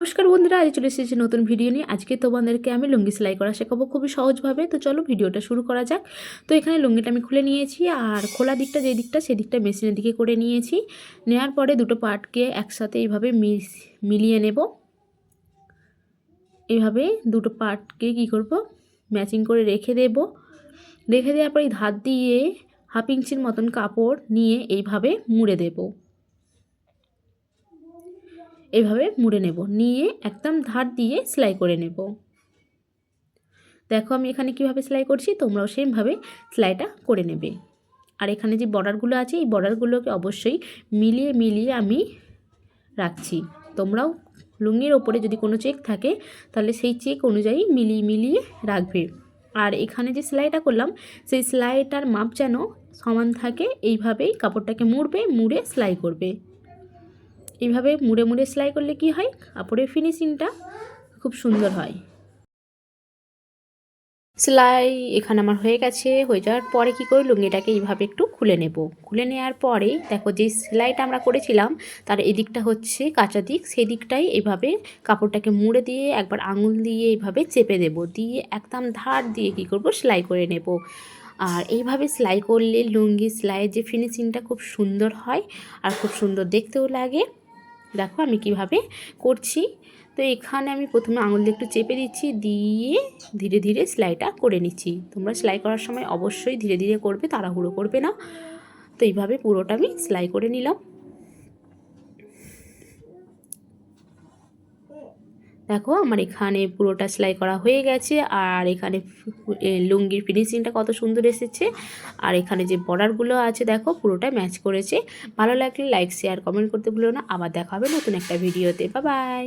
নমস্কার বন্ধুরা, আজ চলে এসেছি নতুন ভিডিও নিয়ে। আজকে তোমাদেরকে আমি লুঙ্গি সেলাই করা শেখাবো খুবই সহজভাবে। তো চলো ভিডিওটা শুরু করা যাক। তো এখানে লুঙ্গিটা আমি খুলে নিয়েছি আর খোলা দিকটা, যে দিকটা সেদিকটা মেশিনের দিকে করে নিয়েছি। নেওয়ার পরে দুটো পার্টকে একসাথে এইভাবে মিলিয়ে নেব। এইভাবে দুটো পার্টকে কি করব? ম্যাচিং করে রেখে দেব। রেখে দেওয়ার পরে এই ধার দিয়ে হাফ ইঞ্চির মতন কাপড় নিয়ে এইভাবে মুড়ে দেবো। এভাবে মুড়ে নেব। নিয়ে একদম ধার দিয়ে সেলাই করে নেব। দেখো আমি এখানে কীভাবে সেলাই করছি, তোমরাও সেমভাবে সেলাইটা করে নেবে। আর এখানে যে বর্ডারগুলো আছে, এই বর্ডারগুলোকে অবশ্যই মিলিয়ে মিলিয়ে আমি রাখছি। তোমরাও লুঙ্গির ওপরে যদি কোনো চেক থাকে, তাহলে সেই চেক অনুযায়ী মিলিয়ে মিলিয়ে রাখবে। আর এখানে যে সেলাইটা করলাম, সেই সেলাইটার মাপ যেন সমান থাকে, এইভাবেই কাপড়টাকে মুড়বে, মুড়ে সেলাই করবে। এইভাবে মুড়ে মুড়ে সেলাই করলে কি হয়? কাপড়ের ফিনিশিংটা খুব সুন্দর হয়। সেলাই এখানে আমার হয়ে গেছে। হয়ে যাওয়ার পরে কি করে লুঙ্গিটাকে এইভাবে একটু খুলে নেব। খুলে নেওয়ার পরে দেখো যে সেলাইটা আমরা করেছিলাম, তার এদিকটা হচ্ছে কাঁচা দিক সেই দিকটাই এইভাবে কাপড়টাকে মুড়ে দিয়ে একবার আঙুল দিয়ে এইভাবে চেপে দেব। দিয়ে একদম ধার দিয়ে কি করব? সেলাই করে নেব। আর এইভাবে সেলাই করলে লুঙ্গি সেলাইয়ের যে ফিনিশিংটা খুব সুন্দর হয় আর খুব সুন্দর দেখতেও লাগে। দেখো আমি কীভাবে করছি। তো এখানে আমি প্রথমে আঙুল দিয়ে একটু চেপে দিচ্ছি, দিয়ে ধীরে ধীরে সেলাইটা করে নিচ্ছি। তোমরা সেলাই করার সময় অবশ্যই ধীরে ধীরে করবে, তাড়াহুড়ো করবে না। তো এইভাবে পুরোটা আমি সেলাই করে নিলাম। দেখো আমার এখানে পুরোটা সেলাই করা হয়ে গেছে, আর এখানে লুঙ্গির ফিনিশিংটা কত সুন্দর এসেছে, আর এখানে যে বর্ডারগুলো আছে দেখো পুরোটা ম্যাচ করেছে। ভালো লাগলে লাইক শেয়ার কমেন্ট করতে ভুলো না। আবার দেখা হবে নতুন একটা ভিডিওতে বা বাই